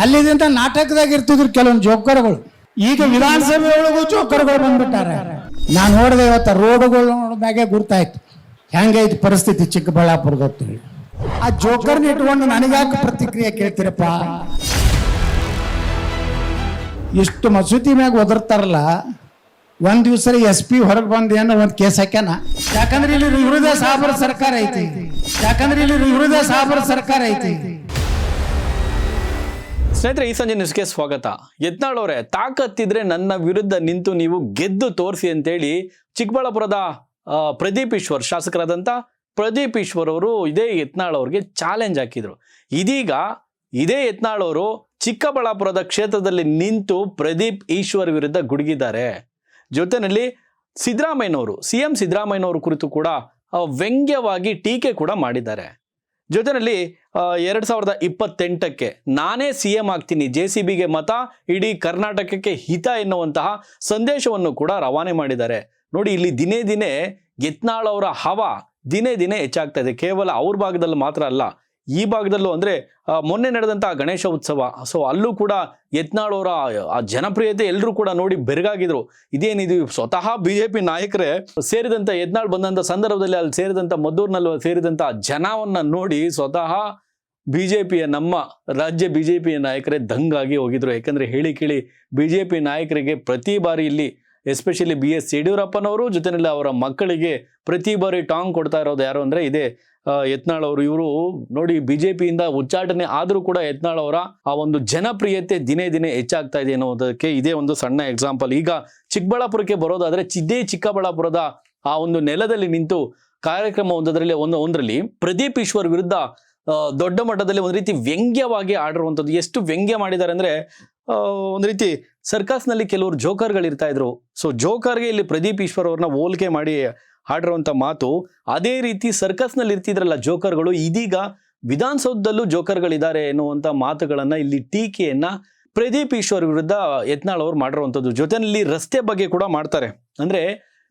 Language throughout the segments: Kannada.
ಅಲ್ಲಿದಿಂದ ನಾಟಕದಾಗ ಇರ್ತಿದ್ರು ಕೆಲವೊಂದು ಜೋಕರ್ಗಳು. ಈಗ ವಿಧಾನಸಭೆ ಒಳಗೂ ಜೋಕರ್ಗಳು ಬಂದ್ಬಿಟ್ಟಾರೆ. ನಾನು ನೋಡಿದೆ ಇವತ್ತು ರೋಡ್ಗಳು ನೋಡಿದಾಗೆ ಗುರ್ತಾಯ್ತು. ಹೆಂಗೈತಿ ಪರಿಸ್ಥಿತಿ ಚಿಕ್ಕಬಳ್ಳಾಪುರದತ್ತು ಆ ಜೋಕರ್ನ ಇಟ್ಕೊಂಡು ನನಗ್ಯಾಕೆ ಪ್ರತಿಕ್ರಿಯೆ ಕೇಳ್ತೀರಪ್ಪ? ಇಷ್ಟು ಮಸೂತಿ ಮ್ಯಾಗ ಒದರ್ತಾರಲ್ಲ, ಒಂದ್ ದಿವಸ ಎಸ್ ಪಿ ಹೊರಗೆ ಬಂದೇನು ಒಂದ್ ಕೇಸ್ ಹಾಕ್ಯಾನ. ಯಾಕಂದ್ರೆ ಇಲ್ಲಿ ವಿರೋಧ ಸಾಬರ ಸರ್ಕಾರ ಐತಿ. ಯಾಕಂದ್ರೆ ಇಲ್ಲಿ ವಿರೋಧ ಸಾಬರ ಸರ್ಕಾರ ಐತಿ. ಸ್ನೇಹಿತರೆ, ಈ ಸಂಜೆ ನ್ಯೂಸ್ಗೆ ಸ್ವಾಗತ. ಯತ್ನಾಳ್ ಅವರೇ, ತಾಕತ್ತಿದ್ರೆ ನನ್ನ ವಿರುದ್ಧ ನಿಂತು ನೀವು ಗೆದ್ದು ತೋರಿಸಿ ಅಂತೇಳಿ ಚಿಕ್ಕಬಳ್ಳಾಪುರದ ಪ್ರದೀಪ್ ಈಶ್ವರ್ ಶಾಸಕರಾದಂಥ ಪ್ರದೀಪ್ ಈಶ್ವರ್ ಅವರು ಇದೇ ಯತ್ನಾಳ್ ಅವ್ರಿಗೆ ಚಾಲೆಂಜ್ ಹಾಕಿದರು. ಇದೀಗ ಇದೇ ಯತ್ನಾಳ್ ಅವರು ಚಿಕ್ಕಬಳ್ಳಾಪುರದ ಕ್ಷೇತ್ರದಲ್ಲಿ ನಿಂತು ಪ್ರದೀಪ್ ಈಶ್ವರ್ ವಿರುದ್ಧ ಗುಡುಗಿದ್ದಾರೆ. ಜೊತೆಯಲ್ಲಿ ಸಿದ್ದರಾಮಯ್ಯನವರು, ಸಿ ಎಂ ಸಿದ್ದರಾಮಯ್ಯನವರು ಕುರಿತು ಕೂಡ ವ್ಯಂಗ್ಯವಾಗಿ ಟೀಕೆ ಕೂಡ ಮಾಡಿದ್ದಾರೆ. ಜೊತೆಯಲ್ಲಿ ಎರಡು ಸಾವಿರದ ಇಪ್ಪತ್ತೆಂಟಕ್ಕೆ ನಾನೇ ಸಿ ಎಂ ಆಗ್ತೀನಿ, ಜೆ ಸಿ ಬಿಗೆ ಮತ, ಇಡೀ ಕರ್ನಾಟಕಕ್ಕೆ ಹಿತ ಎನ್ನುವಂತಹ ಸಂದೇಶವನ್ನು ಕೂಡ ರವಾನೆ ಮಾಡಿದ್ದಾರೆ. ನೋಡಿ, ಇಲ್ಲಿ ದಿನೇ ದಿನೇ ಯತ್ನಾಳ್ ಅವರ ಹವಾ ದಿನೇ ದಿನೇ ಹೆಚ್ಚಾಗ್ತಾ ಇದೆ. ಕೇವಲ ಅವ್ರ ಭಾಗದಲ್ಲಿ ಮಾತ್ರ ಅಲ್ಲ ಈ ಭಾಗದಲ್ಲೂ ಅಂದರೆ ಮೊನ್ನೆ ನಡೆದಂಥ ಗಣೇಶ ಉತ್ಸವ. ಸೊ ಅಲ್ಲೂ ಕೂಡ ಯತ್ನಾಳೋರ ಅವರ ಆ, ಜನಪ್ರಿಯತೆ ಎಲ್ಲರೂ ಕೂಡ ನೋಡಿ ಬೆರಗಾಗಿದ್ರು. ಇದೇನಿದು, ಸ್ವತಃ ಬಿ ಜೆ ಪಿ ನಾಯಕರೇ ಸೇರಿದಂತ ಯತ್ನಾಳ್ ಬಂದಂಥ ಸಂದರ್ಭದಲ್ಲಿ ಅಲ್ಲಿ ಸೇರಿದಂತ ಮದ್ದೂರ್ನಲ್ಲಿ ಸೇರಿದಂಥ ಜನವನ್ನ ನೋಡಿ ಸ್ವತಃ ಬಿ ಜೆ ಪಿಯ ನಮ್ಮ ರಾಜ್ಯ ಬಿಜೆಪಿಯ ನಾಯಕರೇ ದಂಗಾಗಿ ಹೋಗಿದ್ರು. ಯಾಕಂದರೆ ಹೇಳಿ ಕೇಳಿ ಬಿ ಜೆ ಪಿ ನಾಯಕರಿಗೆ ಪ್ರತಿ ಬಾರಿ ಇಲ್ಲಿ, ಎಸ್ಪೆಷಲಿ ಬಿ ಎಸ್ ಯಡಿಯೂರಪ್ಪನವರು, ಜೊತೆಯಲ್ಲಿ ಅವರ ಮಕ್ಕಳಿಗೆ ಪ್ರತಿ ಬಾರಿ ಟಾಂಗ್ ಕೊಡ್ತಾ ಇರೋದು ಯಾರು ಅಂದ್ರೆ, ಇದೇ ಯತ್ನಾಳ್ ಅವರು ಇವರು ನೋಡಿ ಬಿಜೆಪಿಯಿಂದ ಉಚ್ಚಾಟನೆ ಆದರೂ ಕೂಡ ಯತ್ನಾಳ್ ಅವರ ಆ ಒಂದು ಜನಪ್ರಿಯತೆ ದಿನೇ ದಿನೇ ಹೆಚ್ಚಾಗ್ತಾ ಇದೆ ಅನ್ನೋದಕ್ಕೆ ಇದೇ ಒಂದು ಸಣ್ಣ ಎಕ್ಸಾಂಪಲ್ ಈಗ ಚಿಕ್ಕಬಳ್ಳಾಪುರಕ್ಕೆ ಬರೋದಾದ್ರೆ ಚಿದ್ದೇ ಚಿಕ್ಕಬಳ್ಳಾಪುರದ ಆ ಒಂದು ನೆಲದಲ್ಲಿ ನಿಂತು ಕಾರ್ಯಕ್ರಮ ಒಂದರಲ್ಲಿ ಒಂದು ಒಂದರಲ್ಲಿ ಪ್ರದೀಪ್ ಈಶ್ವರ್ ವಿರುದ್ಧ ದೊಡ್ಡ ಮಟ್ಟದಲ್ಲಿ ಒಂದು ರೀತಿ ವ್ಯಂಗ್ಯವಾಗಿ ಆಡಿರುವಂಥದ್ದು. ಎಷ್ಟು ವ್ಯಂಗ್ಯ ಮಾಡಿದ್ದಾರೆ ಅಂದರೆ ಒಂದು ರೀತಿ ಸರ್ಕಸ್ನಲ್ಲಿ ಕೆಲವರು ಜೋಕರ್ಗಳು ಇರ್ತಾ ಇದ್ರು. ಸೊ ಜೋಕರ್ಗೆ ಇಲ್ಲಿ ಪ್ರದೀಪ್ ಈಶ್ವರ್ ಅವ್ರನ್ನ ಹೋಲಿಕೆ ಮಾಡಿ ಹಾಡಿರುವಂಥ ಮಾತು ಅದೇ ರೀತಿ ಸರ್ಕಸ್ನಲ್ಲಿ ಇರ್ತಿದ್ರಲ್ಲ ಜೋಕರ್ಗಳು, ಇದೀಗ ವಿಧಾನಸೌಧದಲ್ಲೂ ಜೋಕರ್ಗಳಿದ್ದಾರೆ ಎನ್ನುವಂಥ ಮಾತುಗಳನ್ನು ಇಲ್ಲಿ ಟೀಕೆಯನ್ನ ಪ್ರದೀಪ್ ಈಶ್ವರ್ ವಿರುದ್ಧ ಯತ್ನಾಳ್ ಅವರು ಮಾಡಿರುವಂಥದ್ದು ಜೊತೆಯಲ್ಲಿ ರಸ್ತೆ ಬಗ್ಗೆ ಕೂಡ ಮಾಡ್ತಾರೆ. ಅಂದ್ರೆ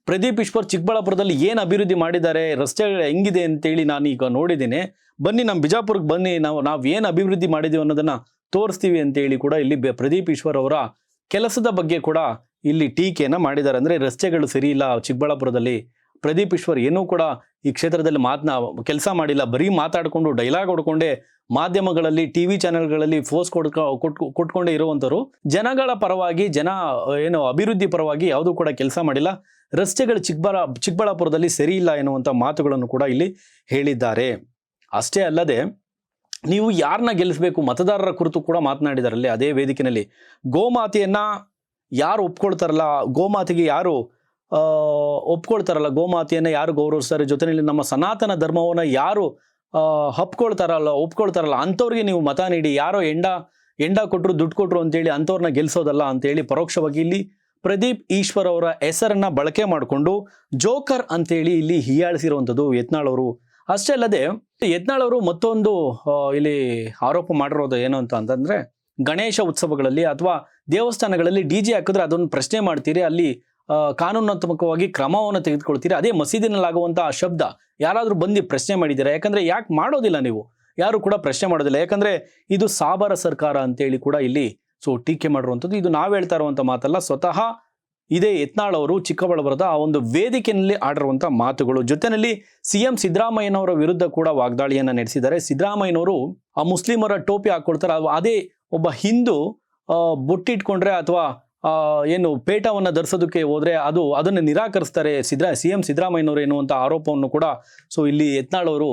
ಪ್ರದೀಪ್ ಈಶ್ವರ್ ಚಿಕ್ಕಬಳ್ಳಾಪುರದಲ್ಲಿ ಏನು ಅಭಿವೃದ್ಧಿ ಮಾಡಿದ್ದಾರೆ, ರಸ್ತೆ ಹೆಂಗಿದೆ ಅಂತೇಳಿ ನಾನು ಈಗ ನೋಡಿದ್ದೀನಿ. ಬನ್ನಿ ನಮ್ಮ ಬಿಜಾಪುರಕ್ಕೆ ಬನ್ನಿ, ನಾವು ನಾವು ಏನು ಅಭಿವೃದ್ಧಿ ಮಾಡಿದ್ದೀವಿ ಅನ್ನೋದನ್ನು ತೋರಿಸ್ತೀವಿ ಅಂತೇಳಿ ಕೂಡ ಇಲ್ಲಿ ಪ್ರದೀಪ್ ಈಶ್ವರ್ ಅವರ ಕೆಲಸದ ಬಗ್ಗೆ ಕೂಡ ಇಲ್ಲಿ ಟೀಕೆಯನ್ನು ಮಾಡಿದ್ದಾರೆ. ಅಂದರೆ ರಸ್ತೆಗಳು ಸರಿ ಇಲ್ಲ ಚಿಕ್ಕಬಳ್ಳಾಪುರದಲ್ಲಿ. ಪ್ರದೀಪ್ ಈಶ್ವರ್ ಏನೂ ಕೂಡ ಈ ಕ್ಷೇತ್ರದಲ್ಲಿ ಮಾತನ್ನ ಕೆಲಸ ಮಾಡಿಲ್ಲ. ಬರೀ ಮಾತಾಡಿಕೊಂಡು ಡೈಲಾಗ್ ಹೊಡ್ಕೊಂಡೇ ಮಾಧ್ಯಮಗಳಲ್ಲಿ ಟಿ ವಿ ಚಾನೆಲ್ಗಳಲ್ಲಿ ಫೋರ್ಸ್ ಕೊಡ್ಕೊ, ಕೊಟ್- ಕೊಟ್ಕೊಂಡೇ ಇರುವಂಥವ್ರು. ಜನಗಳ ಪರವಾಗಿ, ಜನ, ಏನು ಅಭಿವೃದ್ಧಿ ಪರವಾಗಿ ಯಾವುದೂ ಕೂಡ ಕೆಲಸ ಮಾಡಿಲ್ಲ. ರಸ್ತೆಗಳು ಚಿಕ್ಕಬಳ್ಳಾ ಚಿಕ್ಕಬಳ್ಳಾಪುರದಲ್ಲಿ ಸರಿ ಇಲ್ಲ ಎನ್ನುವಂಥ ಮಾತುಗಳನ್ನು ಕೂಡ ಇಲ್ಲಿ ಹೇಳಿದ್ದಾರೆ. ಅಷ್ಟೇ ಅಲ್ಲದೆ, ನೀವು ಯಾರನ್ನ ಗೆಲ್ಲಿಸಬೇಕು? ಮತದಾರರ ಕುರಿತು ಕೂಡ ಮಾತನಾಡಿದಾರಲ್ಲಿ ಅದೇ ವೇದಿಕೆಯಲ್ಲಿ ಗೋಮಾತೆಯನ್ನು ಯಾರು ಒಪ್ಕೊಳ್ತಾರಲ್ಲ, ಗೋಮಾತೆಗೆ ಯಾರು ಒಪ್ಕೊಳ್ತಾರಲ್ಲ ಗೋಮಾತೆಯನ್ನು ಯಾರು ಗೌರವಿಸ್ತಾರೆ? ಜೊತೆಯಲ್ಲಿ ನಮ್ಮ ಸನಾತನ ಧರ್ಮವನ್ನ ಯಾರು ಹಪ್ಕೊಳ್ತಾರಲ್ಲ, ಒಪ್ಕೊಳ್ತಾರಲ್ಲ, ಅಂಥವ್ರಿಗೆ ನೀವು ಮತ ನೀಡಿ. ಯಾರೋ ಎಂಡ ಎಂಡ ಕೊಟ್ಟರು ದುಡ್ಡು ಕೊಟ್ಟರು ಅಂತೇಳಿ ಅಂಥವ್ರನ್ನ ಗೆಲ್ಸೋದಲ್ಲ ಅಂತೇಳಿ ಪರೋಕ್ಷವಾಗಿ ಇಲ್ಲಿ ಪ್ರದೀಪ್ ಈಶ್ವರ್ ಅವರ ಹೆಸರನ್ನ ಬಳಕೆ ಮಾಡಿಕೊಂಡು ಜೋಕರ್ ಅಂತೇಳಿ ಇಲ್ಲಿ ಹೀಯಾಳಿಸಿರುವಂಥದ್ದು ಯತ್ನಾಳ್ ಅವರು. ಅಷ್ಟೇ ಅಲ್ಲದೆ, ಯತ್ನಾಳ್ ಅವರು ಮತ್ತೊಂದು ಇಲ್ಲಿ ಆರೋಪ ಮಾಡಿರೋದು ಏನು ಅಂತ ಅಂತಂದ್ರೆ, ಗಣೇಶ ಉತ್ಸವಗಳಲ್ಲಿ ಅಥವಾ ದೇವಸ್ಥಾನಗಳಲ್ಲಿ ಡಿ ಜೆ ಹಾಕಿದ್ರೆ ಅದೊಂದು ಪ್ರಶ್ನೆ ಮಾಡ್ತೀರಿ. ಅಲ್ಲಿ ಕಾನೂನಾತ್ಮಕವಾಗಿ ಕ್ರಮವನ್ನು ತೆಗೆದುಕೊಳ್ತೀರಿ? ಅದೇ ಮಸೀದಿನಲ್ಲಾಗುವಂತಹ ಶಬ್ದ ಯಾರಾದರೂ ಬಂದು ಪ್ರಶ್ನೆ ಮಾಡಿದ್ದೀರಾ? ಯಾಕಂದ್ರೆ ಯಾಕೆ ಮಾಡೋದಿಲ್ಲ ನೀವು? ಯಾರು ಕೂಡ ಪ್ರಶ್ನೆ ಮಾಡೋದಿಲ್ಲ. ಯಾಕಂದ್ರೆ ಇದು ಸಾಬರ ಸರ್ಕಾರ ಅಂತೇಳಿ ಕೂಡ ಇಲ್ಲಿ ಸೊ ಟೀಕೆ ಮಾಡಿರುವಂಥದ್ದು. ಇದು ನಾವು ಹೇಳ್ತಾ ಇರುವಂಥ ಮಾತಲ್ಲ, ಸ್ವತಃ ಇದೇ ಯತ್ನಾಳ್ ಅವರು ಚಿಕ್ಕಬಳ್ಳಾಪುರದ ಆ ಒಂದು ವೇದಿಕೆಯಲ್ಲಿ ಆಡಿರುವಂಥ ಮಾತುಗಳು. ಜೊತೆಯಲ್ಲಿ ಸಿ ಎಂ ಸಿದ್ದರಾಮಯ್ಯನವರ ವಿರುದ್ಧ ಕೂಡ ವಾಗ್ದಾಳಿಯನ್ನು ನಡೆಸಿದ್ದಾರೆ. ಸಿದ್ದರಾಮಯ್ಯನವರು ಆ ಮುಸ್ಲಿಮರ ಟೋಪಿ ಹಾಕ್ಕೊಳ್ತಾರೆ ಅದು ಒಬ್ಬ ಹಿಂದೂ ಬುಟ್ಟಿಟ್ಕೊಂಡ್ರೆ ಅಥವಾ ಏನು ಪೇಟವನ್ನು ಧರಿಸೋದಕ್ಕೆ ಹೋದರೆ ಅದು ಅದನ್ನು ನಿರಾಕರಿಸ್ತಾರೆ ಸಿದ್ರಾ ಸಿ ಎಂ ಸಿದ್ದರಾಮಯ್ಯನವರು ಎನ್ನುವಂಥ ಆರೋಪವನ್ನು ಕೂಡ ಸೊ ಇಲ್ಲಿ ಯತ್ನಾಳವರು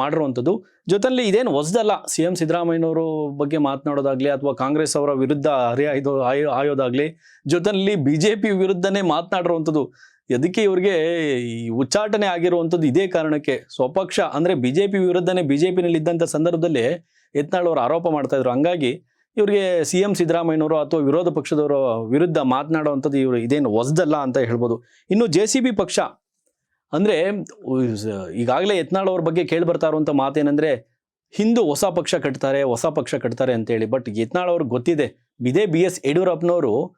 ಮಾಡಿರುವಂಥದ್ದು. ಜೊತೆಯಲ್ಲಿ ಇದೇನು ಹೊಸದಲ್ಲ ಸಿ ಎಂ ಸಿದ್ದರಾಮಯ್ಯನವರು ಬಗ್ಗೆ ಮಾತನಾಡೋದಾಗಲಿ ಅಥವಾ ಕಾಂಗ್ರೆಸ್ ಅವರ ವಿರುದ್ಧ ಹರಿಯಾಯ್ದು ಆಯೋ, ಆಯೋದಾಗಲಿ ಜೊತೆಯಲ್ಲಿ ಬಿ ಜೆ ಪಿ ವಿರುದ್ಧನೇ ಮಾತನಾಡಿರುವಂಥದ್ದು. ಅದಕ್ಕೆ ಇವರಿಗೆ ಈ ಉಚ್ಚಾಟನೆ ಆಗಿರುವಂಥದ್ದು ಇದೇ ಕಾರಣಕ್ಕೆ. ಸ್ವಪಕ್ಷ ಅಂದರೆ ಬಿ ಜೆ ಪಿ ವಿರುದ್ಧನೇ ಬಿ ಜೆ ಪಿನಲ್ಲಿ ಇದ್ದಂಥ ಸಂದರ್ಭದಲ್ಲಿ ಯತ್ನಾಳ್ ಅವರು ಆರೋಪ ಮಾಡ್ತಾ ಇದ್ರು. ಹಂಗಾಗಿ ಇವ್ರಿಗೆ ಸಿ ಎಂ ಸಿದ್ದರಾಮಯ್ಯನವರು ಅಥವಾ ವಿರೋಧ ಪಕ್ಷದವರ ವಿರುದ್ಧ ಮಾತನಾಡುವಂಥದ್ದು ಇವರು ಇದೇನು ಹೊಸದಲ್ಲ ಅಂತ ಹೇಳ್ಬೋದು. ಇನ್ನು ಜೆ ಸಿ ಬಿ ಪಕ್ಷ, ಅಂದರೆ ಈಗಾಗಲೇ ಯತ್ನಾಳ್ ಅವ್ರ ಬಗ್ಗೆ ಕೇಳಿ ಬರ್ತಾ ಇರುವಂಥ ಮಾತೇನೆಂದರೆ, ಹಿಂದೂ ಹೊಸ ಪಕ್ಷ ಕಟ್ತಾರೆ, ಹೊಸ ಪಕ್ಷ ಕಟ್ತಾರೆ ಅಂತೇಳಿ. ಬಟ್ ಯತ್ನಾಳ್ ಅವ್ರಿಗೆ ಗೊತ್ತಿದೆ, ಇದೇ ಬಿ ಎಸ್ ಯಡಿಯೂರಪ್ಪನವರು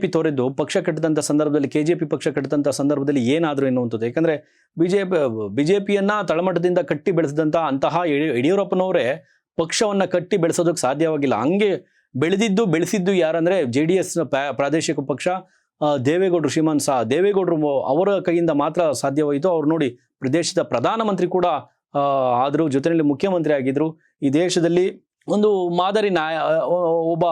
ಪಿ ತೋರಿದ್ದು ಪಕ್ಷ ಕಟ್ಟಿದಂಥ ಸಂದರ್ಭದಲ್ಲಿ, ಕೆ ಜೆ ಪಿ ಪಕ್ಷ ಕಟ್ಟಿದಂಥ ಸಂದರ್ಭದಲ್ಲಿ ಏನಾದರೂ ಎನ್ನುವಂಥದ್ದು. ಯಾಕಂದರೆ, B J P, B J ಪಿಯನ್ನು ತಳಮಟ್ಟದಿಂದ ಕಟ್ಟಿ ಬೆಳೆಸಿದಂಥ ಅಂತಹ ಯಡಿ- ಯಡಿಯೂರಪ್ಪನವರೇ ಪಕ್ಷವನ್ನ ಕಟ್ಟಿ ಬೆಳೆಸೋದಕ್ಕೆ ಸಾಧ್ಯವಾಗಿಲ್ಲ. ಹಂಗೆ ಬೆಳೆದಿದ್ದು ಬೆಳೆಸಿದ್ದು ಯಾರಂದರೆ ಜೆ ಡಿ ಎಸ್ ಪ್ರಾದೇಶಿಕ ಪಕ್ಷ ದೇವೇಗೌಡರು ಶ್ರೀಮಾನ್ ಸಾ ದೇವೇಗೌಡರು ಅವರ ಕೈಯಿಂದ ಮಾತ್ರ ಸಾಧ್ಯವಾಯಿತು. ಅವ್ರು ನೋಡಿ ಪ್ರದೇಶದ ಪ್ರಧಾನಮಂತ್ರಿ ಕೂಡ ಆದ್ರು ಜೊತೆಯಲ್ಲಿ ಮುಖ್ಯಮಂತ್ರಿ ಆಗಿದ್ದರು ಈ ದೇಶದಲ್ಲಿ ಒಂದು ಮಾದರಿ ನಾಯ ಒಬ್ಬ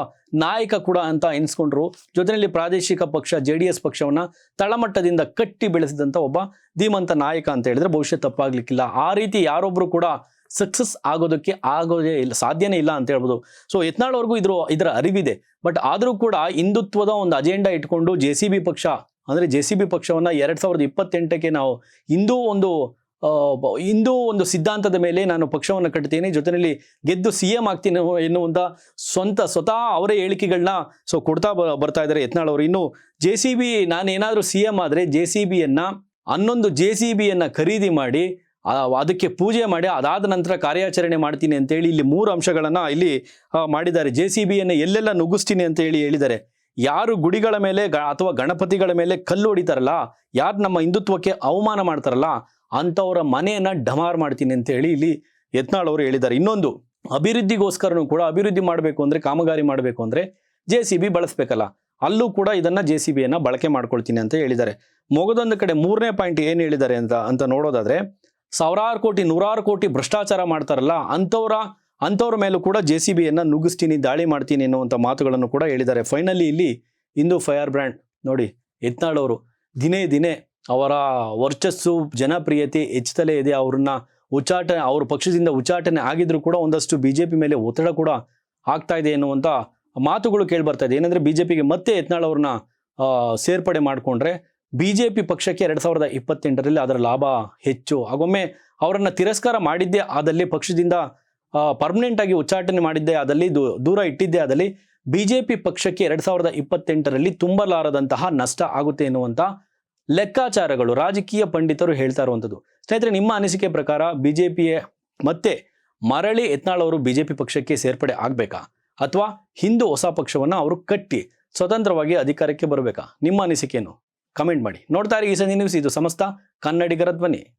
ನಾಯಕ ಕೂಡ ಅಂತ ಎನಿಸ್ಕೊಂಡ್ರು. ಜೊತೆಯಲ್ಲಿ ಪ್ರಾದೇಶಿಕ ಪಕ್ಷ, ಜೆ ಡಿ ಎಸ್ ಪಕ್ಷವನ್ನು ತಳಮಟ್ಟದಿಂದ ಕಟ್ಟಿ ಬೆಳೆಸಿದಂಥ ಒಬ್ಬ ಧೀಮಂತ ನಾಯಕ ಅಂತ ಹೇಳಿದ್ರೆ ಭವಿಷ್ಯ ತಪ್ಪಾಗ್ಲಿಕ್ಕಿಲ್ಲ. ಆ ರೀತಿ ಯಾರೊಬ್ಬರು ಕೂಡ ಸಕ್ಸಸ್ ಆಗೋದಕ್ಕೆ ಆಗೋದೇ ಇಲ್ಲ, ಸಾಧ್ಯನೇ ಇಲ್ಲ ಅಂತ ಹೇಳ್ಬೋದು. ಸೊ ಯತ್ನಾಳ್ ಇದ್ರ, ಇದರ ಅರಿವಿದೆ. ಬಟ್ ಆದರೂ ಕೂಡ ಹಿಂದುತ್ವದ ಒಂದು ಅಜೆಂಡಾ ಇಟ್ಕೊಂಡು ಜೆ ಸಿ ಬಿ ಪಕ್ಷ, ಅಂದರೆ ಜೆ ಸಿ ಬಿ ಪಕ್ಷವನ್ನು ಎರಡು ಸಾವಿರದ ಇಪ್ಪತ್ತೆಂಟಕ್ಕೆ ನಾವು ಹಿಂದೂ ಒಂದು ಹಿಂದೂ ಒಂದು ಸಿದ್ಧಾಂತದ ಮೇಲೆ ನಾನು ಪಕ್ಷವನ್ನು ಕಟ್ತೀನಿ. ಜೊತೆಯಲ್ಲಿ ಗೆದ್ದು ಸಿ ಎಂ ಆಗ್ತೀನಿ ಎನ್ನುವಂಥ ಸ್ವಂತ ಸ್ವತಃ ಅವರೇ ಹೇಳಿಕೆಗಳನ್ನ ಸೊ ಕೊಡ್ತಾ ಬರ್ತಾ ಇದ್ದಾರೆ ಯತ್ನಾಳವರು. ಇನ್ನು ಜೆ ಸಿ ಬಿ ನಾನೇನಾದರೂ ಸಿ ಎಂ ಆದರೆ ಜೆ ಸಿ ಬಿಯನ್ನು ಹನ್ನೊಂದು ಜೆ ಸಿ ಬಿಯನ್ನು ಖರೀದಿ ಮಾಡಿ ಅದಕ್ಕೆ ಪೂಜೆ ಮಾಡಿ, ಅದಾದ ನಂತರ ಕಾರ್ಯಾಚರಣೆ ಮಾಡ್ತೀನಿ ಅಂತೇಳಿ ಇಲ್ಲಿ ಮೂರು ಅಂಶಗಳನ್ನು ಇಲ್ಲಿ ಮಾಡಿದ್ದಾರೆ. ಜೆ ಸಿ ಬಿಯನ್ನು ಎಲ್ಲೆಲ್ಲ ನುಗ್ಗಿಸ್ತೀನಿ ಅಂತ ಹೇಳಿ ಹೇಳಿದ್ದಾರೆ. ಯಾರು ಗುಡಿಗಳ ಮೇಲೆ ಅಥವಾ ಗಣಪತಿಗಳ ಮೇಲೆ ಕಲ್ಲು ಹೊಡಿತಾರಲ್ಲ, ಯಾರು ನಮ್ಮ ಹಿಂದುತ್ವಕ್ಕೆ ಅವಮಾನ ಮಾಡ್ತಾರಲ್ಲ, ಅಂಥವರ ಮನೆಯನ್ನ ಡಮಾರ್ ಮಾಡ್ತೀನಿ ಅಂತ ಹೇಳಿ ಇಲ್ಲಿ ಯತ್ನಾಳ್ ಅವರು ಹೇಳಿದ್ದಾರೆ. ಇನ್ನೊಂದು, ಅಭಿವೃದ್ಧಿಗೋಸ್ಕರನೂ ಕೂಡ ಅಭಿವೃದ್ಧಿ ಮಾಡಬೇಕು ಅಂದ್ರೆ, ಕಾಮಗಾರಿ ಮಾಡಬೇಕು ಅಂದ್ರೆ ಜೆ ಸಿ ಬಿ ಬಳಸ್ಬೇಕಲ್ಲ. ಅಲ್ಲೂ ಕೂಡ ಇದನ್ನ ಜೆ ಸಿ ಬಿಯನ್ನು ಬಳಕೆ ಮಾಡ್ಕೊಳ್ತೀನಿ ಅಂತ ಹೇಳಿದ್ದಾರೆ. ಮೊಗದೊಂದು ಕಡೆ ಮೂರನೇ ಪಾಯಿಂಟ್ ಏನು ಹೇಳಿದ್ದಾರೆ ಅಂತ ಅಂತ ನೋಡೋದಾದ್ರೆ ಸಾವಿರಾರು ಕೋಟಿ, ನೂರಾರು ಕೋಟಿ ಭ್ರಷ್ಟಾಚಾರ ಮಾಡ್ತಾರಲ್ಲ, ಅಂಥವ್ರ ಅಂಥವ್ರ ಮೇಲೂ ಕೂಡ ಜೆ ಸಿ ಬಿಯನ್ನು ನುಗ್ಗಿಸ್ತೀನಿ, ದಾಳಿ ಮಾಡ್ತೀನಿ ಅನ್ನುವಂಥ ಮಾತುಗಳನ್ನು ಕೂಡ ಹೇಳಿದ್ದಾರೆ. ಫೈನಲಿ ಇಲ್ಲಿ ಇಂದು ಫೈರ್ ಬ್ರ್ಯಾಂಡ್ ನೋಡಿ ಯತ್ನಾಳವರು ದಿನೇ ದಿನೇ ಅವರ ವರ್ಚಸ್ಸು, ಜನಪ್ರಿಯತೆ ಹೆಚ್ಚುತ್ತಲೇ ಇದೆ. ಅವ್ರನ್ನ ಉಚ್ಚಾಟ, ಅವ್ರ ಪಕ್ಷದಿಂದ ಉಚ್ಚಾಟನೆ ಆಗಿದ್ರು ಕೂಡ ಒಂದಷ್ಟು ಬಿ ಜೆ ಪಿ ಮೇಲೆ ಒತ್ತಡ ಕೂಡ ಆಗ್ತಾ ಇದೆ ಎನ್ನುವಂಥ ಮಾತುಗಳು ಕೇಳ್ಬರ್ತಾ ಇದೆ. ಏನಂದರೆ ಬಿ ಜೆ ಪಿಗೆ ಮತ್ತೆ ಯತ್ನಾಳ್ ಅವ್ರನ್ನ ಸೇರ್ಪಡೆ ಮಾಡಿಕೊಂಡ್ರೆ ಬಿ ಜೆ ಪಿ ಪಕ್ಷಕ್ಕೆ ಎರಡು ಸಾವಿರದ ಇಪ್ಪತ್ತೆಂಟರಲ್ಲಿ ಅದರ ಲಾಭ ಹೆಚ್ಚು. ಹಾಗೊಮ್ಮೆ ಅವರನ್ನು ತಿರಸ್ಕಾರ ಮಾಡಿದ್ದೇ ಆದಲ್ಲಿ, ಪಕ್ಷದಿಂದ ಪರ್ಮನೆಂಟ್ ಆಗಿ ಉಚ್ಚಾಟನೆ ಮಾಡಿದ್ದೇ ಆದಲ್ಲಿ ದೂರ ಇಟ್ಟಿದ್ದೇ ಆದಲ್ಲಿ ಬಿಜೆಪಿ ಪಕ್ಷಕ್ಕೆ ಎರಡು ಸಾವಿರದ ಇಪ್ಪತ್ತೆಂಟರಲ್ಲಿ ತುಂಬಲಾರದಂತಹ ನಷ್ಟ ಆಗುತ್ತೆ ಎನ್ನುವಂತ ಲೆಕ್ಕಾಚಾರಗಳು ರಾಜಕೀಯ ಪಂಡಿತರು ಹೇಳ್ತಾ ಇರುವಂಥದ್ದು. ಸ್ನೇಹಿತರೆ, ನಿಮ್ಮ ಅನಿಸಿಕೆ ಪ್ರಕಾರ ಬಿಜೆಪಿಯ ಮತ್ತೆ ಮರಳಿ ಯತ್ನಾಳ್ ಅವರು ಬಿಜೆಪಿ ಪಕ್ಷಕ್ಕೆ ಸೇರ್ಪಡೆ ಆಗಬೇಕಾ? ಅಥವಾ ಹಿಂದೂ ಹೊಸ ಪಕ್ಷವನ್ನ ಅವರು ಕಟ್ಟಿ ಸ್ವತಂತ್ರವಾಗಿ ಅಧಿಕಾರಕ್ಕೆ ಬರಬೇಕಾ? ನಿಮ್ಮ ಅನಿಸಿಕೆಯನ್ನು ಕಮೆಂಟ್ ಮಾಡಿ. ನೋಡ್ತಾ ಇರಿ ಈ ಸಂಜೆ ನ್ಯೂಸ್. ಇದು ಸಮಸ್ತ ಕನ್ನಡಿಗರ ಧ್ವನಿ.